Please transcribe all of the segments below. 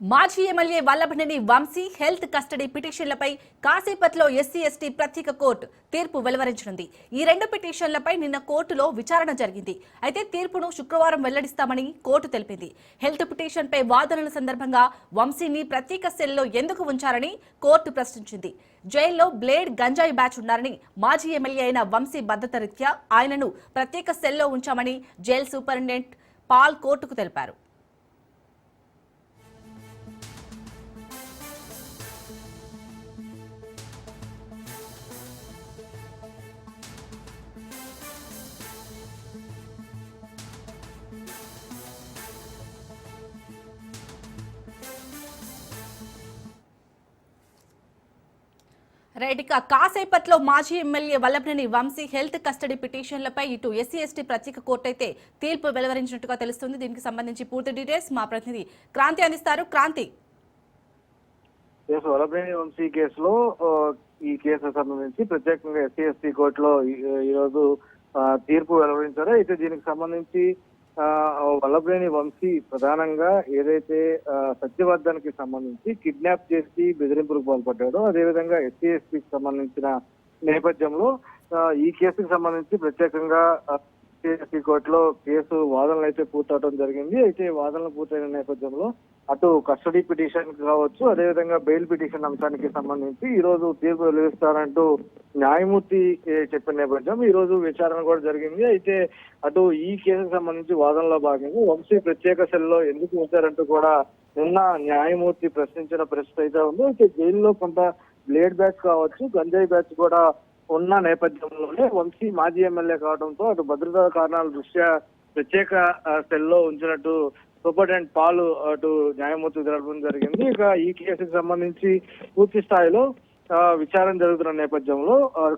మాజీ MLA Vallabhaneni Vamsi health custody పిటిషన్లపై కాసేపట్లో SC ST ప్రత్యేక కోర్టు తీర్పు వెలువరించనుంది. ఈ రెండు పిటిషన్లపై నిన్న కోర్టులో విచారణ జరిగింది. అయితే తీర్పును శుక్రవారం వెల్లడిస్తామని కోర్టు తెలిపింది. హెల్త్ పిటిషన్పై వాదనల సందర్భంగా వంశీని ప్రత్యేక సెల్లో ఎందుకు ఉంచారని కోర్టు ప్రశ్నించింది. జైల్లో బ్లేడ్ గంజాయి బ్యాచ్ ఉన్నారని మాజీ ఎమ్మెల్యే అయిన వంశీ భద్రత రీత్యా ఆయనను ప్రత్యేక సెల్లో ఉంచామని జైల్ సూపరింటెండెంట్ పాల్ కోర్టుకు తెలిపారు. రైట్ ఇక కాసేపట్లో మాజీ MLA Vallabhaneni Vamsi health custody పిటిషన్లపై ఇటు ఎస్సీ ఎస్టీ ప్రత్యేక కోర్టు అయితే తీర్పు వెలువరించినట్టుగా తెలుస్తుంది. దీనికి సంబంధించి పూర్తి డీటెయిల్స్ మా ప్రతినిధి క్రాంతి అందిస్తారు. క్రాంతి. వల్లభనేని వంశీ కేసులో ఈ కేసు సంబంధించి ప్రత్యేకంగా ఎస్సీ ఎస్టీ కోర్టులో ఈ- రోజు తీర్పు వెలువరించారు. అయితే దీనికి సంబంధించి వల్లభేని వంశీ ప్రధానంగా ఏదైతే సత్యవర్ధన్కి సంబంధించి కిడ్నాప్ చేసి బెదిరింపులకు పాల్పడ్డాడో అదేవిధంగా ఎస్సీ ఎస్టీకి సంబంధించిన నేపథ్యంలో ఈ కేసుకు సంబంధించి ప్రత్యేకంగా ఎస్సీ కోర్టులో కేసు వాదనలు అయితే పూర్తవడం జరిగింది. అయితే వాదనలు పూర్తయిన నేపథ్యంలో అటు కస్టడీ పిటిషన్ కావచ్చు అదేవిధంగా బెయిల్ పిటిషన్ అంశానికి సంబంధించి ఈ రోజు తీర్పు వెలువరిస్తారంటూ న్యాయమూర్తి చెప్పిన నేపథ్యం. ఈ రోజు విచారణ కూడా జరిగింది. అయితే అటు ఈ కేసుకు సంబంధించి వాదనలో భాగంగా వంశీ ప్రత్యేక సెల్లో ఎందుకు ఉంచారంటూ కూడా నిన్న న్యాయమూర్తి ప్రశ్నించిన పరిస్థితి అయితే ఉంది. అయితే జైల్లో కొంత బ్లేడ్ బ్యాచ్ కావచ్చు గంజాయి బ్యాచ్ కూడా ఉన్న నేపథ్యంలోనే వంశీ మాజీ ఎమ్మెల్యే కావడంతో అటు భద్రతా కారణాల దృష్ట్యా ప్రత్యేక సెల్లో ఉంచినట్టు సూపరింటెండెంట్ పాలు అటు న్యాయమూర్తి తెలపడం జరిగింది. ఇక ఈ కేసుకు సంబంధించి పూర్తి స్థాయిలో విచారణ జరుగుతున్న నేపథ్యంలో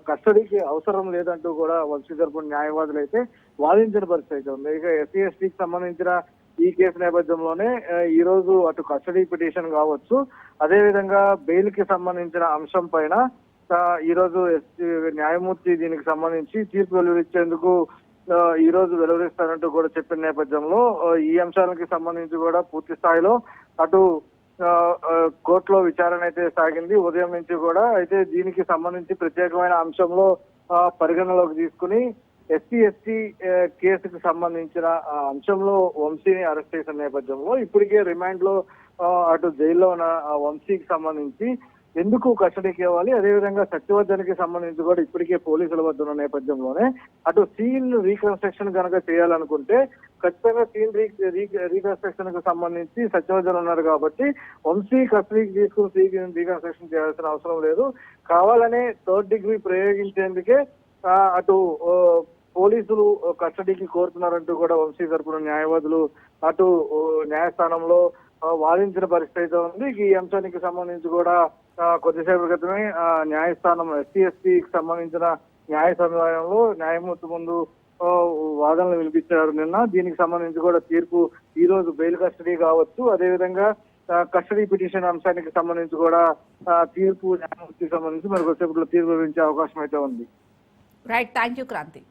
కస్టడీకి అవసరం లేదంటూ కూడా వంశీ తరపున న్యాయవాదులు అయితే వాదించిన పరిస్థితి అయితే ఉంది. ఇక ఎస్సీ ఎస్టీకి సంబంధించిన ఈ కేసు నేపథ్యంలోనే ఈ రోజు అటు కస్టడీ పిటిషన్ కావచ్చు అదేవిధంగా బెయిల్కి సంబంధించిన అంశం పైన ఈ రోజు న్యాయమూర్తి దీనికి సంబంధించి తీర్పు వెలువరించేందుకు ఈ రోజు వెలువరిస్తారంటూ కూడా చెప్పిన నేపథ్యంలో ఈ అంశాలకి సంబంధించి కూడా పూర్తి స్థాయిలో అటు కోర్టులో విచారణ అయితే సాగింది. ఉదయం నుంచి కూడా అయితే దీనికి సంబంధించి ప్రత్యేకమైన అంశంలో పరిగణలోకి తీసుకుని ఎస్సీ ఎస్టీ కేసుకు సంబంధించిన ఆ, అంశంలో వంశీని అరెస్ట్ చేసిన నేపథ్యంలో ఇప్పటికే రిమాండ్లో అటు జైల్లో ఉన్న ఆ వంశీకి సంబంధించి ఎందుకు కస్టడీకి ఇవ్వాలి? అదేవిధంగా సత్యవర్ధన్కి సంబంధించి కూడా ఇప్పటికే పోలీసుల వద్ద ఉన్న నేపథ్యంలోనే అటు సీన్ రీకన్స్ట్రక్షన్ కనుక చేయాలనుకుంటే ఖచ్చితంగా సీన్ రీకన్స్ట్రక్షన్కు సంబంధించి సత్యవర్ధన్ ఉన్నారు కాబట్టి వంశీ కస్టడీకి తీసుకుని సీన్ రీకన్స్ట్రక్షన్ చేయాల్సిన అవసరం లేదు. కావాలనే థర్డ్ డిగ్రీ ప్రయోగించేందుకే అటు పోలీసులు కస్టడీకి కోరుతున్నారంటూ కూడా వంశీ తరపున న్యాయవాదులు అటు న్యాయస్థానంలో వాదించిన పరిస్థితి అయితే ఉంది. ఈ అంశానికి సంబంధించి కూడా కొద్దిసేపు క్రితమే న్యాయస్థానం ఎస్సీ ఎస్టీకి సంబంధించిన న్యాయ సముదాయంలో న్యాయమూర్తి ముందు వాదనలు వినిపించారు నిన్న. దీనికి సంబంధించి కూడా తీర్పు ఈ రోజు బెయిల్ కస్టడీ కావచ్చు. అదేవిధంగా కస్టడీ పిటిషన్ అంశానికి సంబంధించి కూడా తీర్పు న్యాయమూర్తికి సంబంధించి మరి కొద్దిసేపట్లో తీర్పు వివరించే అవకాశం అయితే ఉంది. Right thank you Kranti